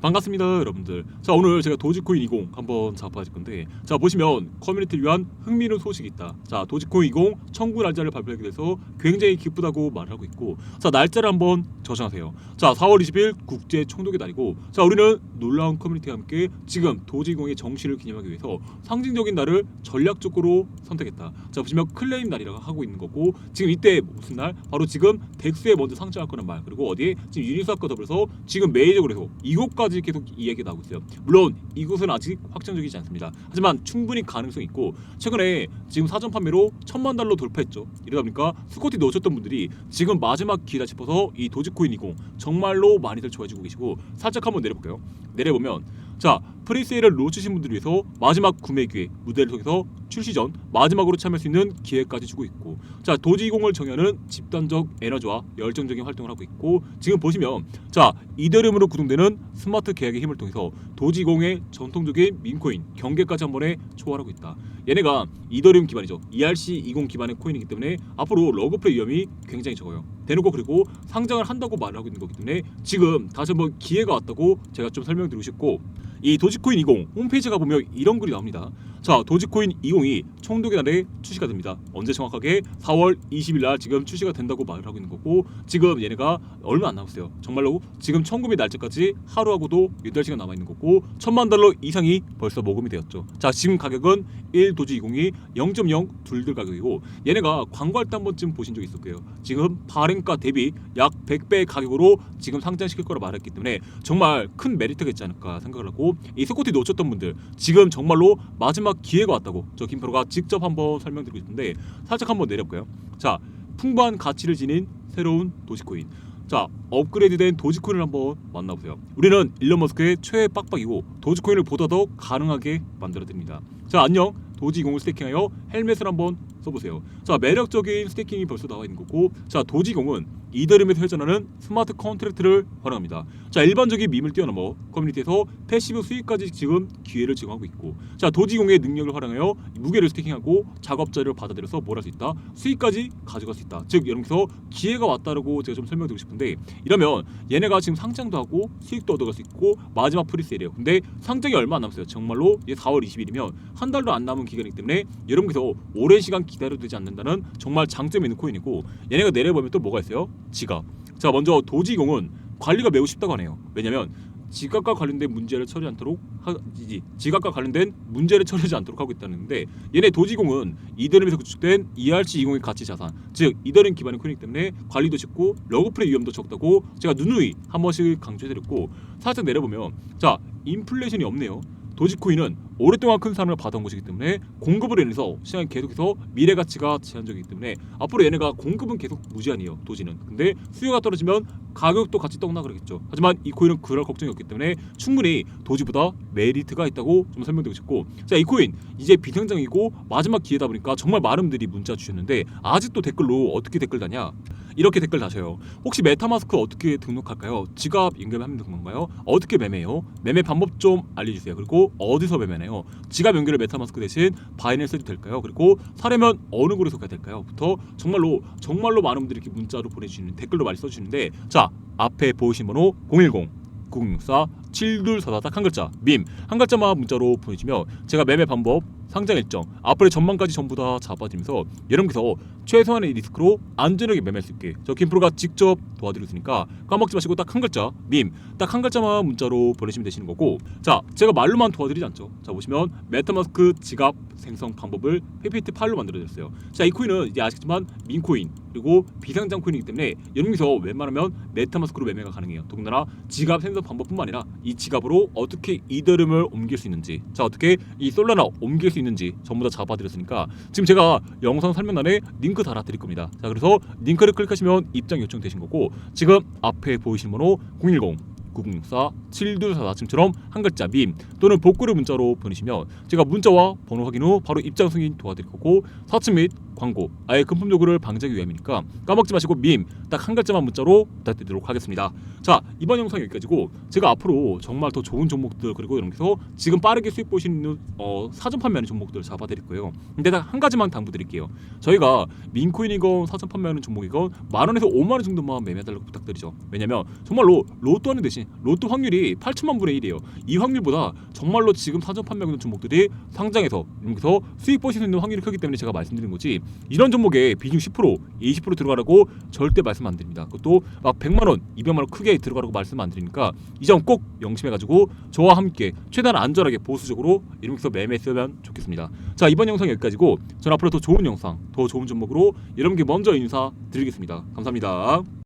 반갑습니다 여러분들. 자 오늘 제가 도지코인 20 한번 잡아볼 건데 자 보시면 커뮤니티를 위한 흥미로운 소식이 있다. 자 도지코인 20 청구 날짜를 발표하게 돼서 굉장히 기쁘다고 말을 하고 있고 자 날짜를 한번 저장하세요. 자 4월 20일 국제 총독의 날이고 자 우리는 놀라운 커뮤니티와 함께 지금 도지공의 정시를 기념하기 위해서 상징적인 날을 전략적으로 선택했다. 자 보시면 클레임 날이라고 하고 있는 거고 지금 이때 무슨 날? 바로 지금 덱스에 먼저 상장할 거는 말. 그리고 어디에? 지금 유니스와과 더불어서 지금 메이저로 해서 이곳까지 계속 이야기가 나오고 있어요. 물론 이곳은 아직 확정적이지 않습니다. 하지만 충분히 가능성이 있고 최근에 지금 사전 판매로 천만 달러 돌파했죠. 이러다 보니까 스코티 놓쳤던 분들이 지금 마지막 기회다 싶어서 이 도지코인 20 정말로 많이들 좋아해주고 계시고 살짝 한번 내려볼까요? 내려보면 자 프리세일을 놓치신 분들을 위해서 마지막 구매 기회 무대를 통해서 출시 전 마지막으로 참여할 수 있는 기회까지 주고 있고 자 도지공을 정의하는 집단적 에너지와 열정적인 활동을 하고 있고 지금 보시면 자 이더리움으로 구동되는 스마트 계약의 힘을 통해서 도지공의 전통적인 민코인 경계까지 한 번에 초월하고 있다. 얘네가 이더리움 기반이죠. ERC20 기반의 코인이기 때문에 앞으로 러그플레이 위험이 굉장히 적어요. 대놓고 그리고 상장을 한다고 말을 하고 있는 거기 때문에 지금 다시 한번 기회가 왔다고 제가 좀 설명드리고 싶고 이 도지코인 20 홈페이지 가 보면 이런 글이 나옵니다. 자, 도지코인 20이 총독의 날에 출시가 됩니다. 언제 정확하게 4월 20일 날 지금 출시가 된다고 말을 하고 있는 거고 지금 얘네가 얼마 안 남았어요. 정말로 지금 청구의 날짜까지 하루하고도 8시간 남아 있는 거고 천만 달러 이상이 벌써 모금이 되었죠. 자, 지금 가격은 1 도지 20이 0.0 둘들 가격이고 얘네가 광고할 때 한 번쯤 보신 적 있을 거예요. 지금 발행가 대비 약 100배의 가격으로 지금 상장시킬 거라 말했기 때문에 정말 큰 메리트가 있지 않을까 생각을 하고 이 스코티 놓쳤던 분들 지금 정말로 마지막 기회가 왔다고 저 김프로가 직접 한번 설명드리고 있는데 살짝 한번 내려볼까요? 자 풍부한 가치를 지닌 새로운 도지코인. 자 업그레이드된 도지코인을 한번 만나보세요. 우리는 일론 머스크의 최애 빡빡이고 도지코인을 보다 더 가능하게 만들어드립니다. 자 안녕. 도지공을 스테이킹하여 헬멧을 한번 써보세요. 자 매력적인 스테이킹이 벌써 나와 있는 거고 자 도지공은 이더리움에서 회전하는 스마트 컨트랙트를 활용합니다. 자 일반적인 밈을 뛰어넘어 커뮤니티에서 패시브 수익까지 지금 기회를 제공하고 있고 자 도지공의 능력을 활용하여 무게를 스테이킹하고 작업자를 받아들여서 뭘 할 수 있다? 수익까지 가져갈 수 있다. 즉 여기서 기회가 왔다라고 제가 좀 설명드리고 싶은데 이러면 얘네가 지금 상장도 하고 수익도 얻어갈 수 있고 마지막 프리세일이에요. 근데 상장이 얼마 안 남았어요. 정말로 이제 4월 20일이면 한 달도 안 남은 기간이기 때문에 여러분께서 오랜 시간 기다려도 되지 않는다는 정말 장점이 있는 코인이고 얘네가 내려보면 또 뭐가 있어요 지갑 자 먼저 도지공은 관리가 매우 쉽다고 하네요. 왜냐면 지갑과 관련된 문제를 처리하지 않도록 하 지 지갑과 관련된 문제를 처리하지 않도록 하고 있다는데 얘네 도지공은 이더리움에서 구축된 ERC20의 가치 자산 즉 이더리움 기반의 코인이기 때문에 관리도 쉽고 러그플레이 위험도 적다고 제가 누누이 한 번씩 강조해드렸고 살짝 내려보면 자 인플레이션이 없네요 도지코인은 오랫동안 큰 사람을 받아온 것이기 때문에 공급으로 인해서 시장이 계속해서 미래 가치가 제한적이기 때문에 앞으로 얘네가 공급은 계속 무제한이에요 도지는. 근데 수요가 떨어지면 가격도 같이 떡나 그러겠죠. 하지만 이 코인은 그럴 걱정이 없기 때문에 충분히 도지보다 메리트가 있다고 좀 설명드리고 싶고 자 이 코인 이제 비상장이고 마지막 기회다 보니까 정말 많은 분들이 문자 주셨는데 아직도 댓글로 어떻게 댓글 다냐 이렇게 댓글 다셔요. 혹시 메타마스크 어떻게 등록할까요? 지갑 연결하면 되는 건가요? 어떻게 매매해요? 매매 방법 좀 알려주세요. 그리고 어디서 매매해요? 지갑 연결을 메타마스크 대신 바이낸스 해도 될까요? 그리고 사려면 어느 곳에서 가야 될까요? 부터 정말로 정말로 많은 분들이 이렇게 문자로 보내주시는 댓글로 많이 써주시는데 자 앞에 보이신 번호 010 964 7244딱 한 글자 밈 한 글자만 문자로 보내주면 제가 매매 방법 상장 일정. 앞으로의 전망까지 전부 다 잡아드리면서 여러분께서 최소한의 리스크로 안전하게 매매할 수 있게. 저 김프로가 직접 도와드릴 테니까 까먹지 마시고 딱 한 글자 밈딱한 글자만 문자로 보내시면 되시는 거고. 자 제가 말로만 도와드리지 않죠. 자 보시면 메타마스크 지갑 생성 방법을 PPT 파일로 만들어드렸어요. 자 이 코인은 이제 아시겠지만 민코인 그리고 비상장 코인이기 때문에 여러분께서 웬만하면 메타마스크로 매매가 가능해요. 더군다나 지갑 생성 방법뿐만 아니라 이 지갑으로 어떻게 이더름을 옮길 수 있는지 자 어떻게 이 솔라나 옮길 수 있는지 전부 다 잡아드렸으니까 지금 제가 영상 설명란에 링크 달아드릴 겁니다. 자 그래서 링크를 클릭하시면 입장 요청 되신 거고 지금 앞에 보이시는 번호 010 9064 7244 지금처럼 한 글자 밈 또는 복구를 문자로 보내시면 제가 문자와 번호 확인 후 바로 입장 승인 도와드릴 거고 사측 및 광고, 아예 금품 요구를 방지하기 위함이니까 까먹지 마시고 밈 딱 한 글자만 문자로 부탁드리도록 하겠습니다. 자 이번 영상 여기까지고 제가 앞으로 정말 더 좋은 종목들 그리고 이런서 지금 빠르게 수익 있는 어, 사전 판매하는 종목들을 잡아드릴 거예요. 근데 딱 한 가지만 당부드릴게요. 저희가 민코인이건 사전 판매하는 종목이건 만 원에서 5만 원 정도만 매매해달라고 부탁드리죠. 왜냐면 정말로 로또 하는 대신 로또 확률이 8천만 분의 1이에요. 이 확률보다 정말로 지금 사전 판매하는 종목들이 상장해서 이렇게서 수익 보실 수 있는 확률이 크기 때문에 제가 말씀드린 거지 이런 종목에 비중 10% 20% 들어가라고 절대 말씀 안 드립니다. 그것도 막 100만 원, 200만 원 크게 들어가라고 말씀 안 드리니까 이 점 꼭 명심해 가지고 저와 함께 최대한 안전하게 보수적으로 이렇게 매매했으면 좋겠습니다. 자 이번 영상 여기까지고 전 앞으로 더 좋은 영상, 더 좋은 종목으로 여러분께 먼저 인사드리겠습니다. 감사합니다.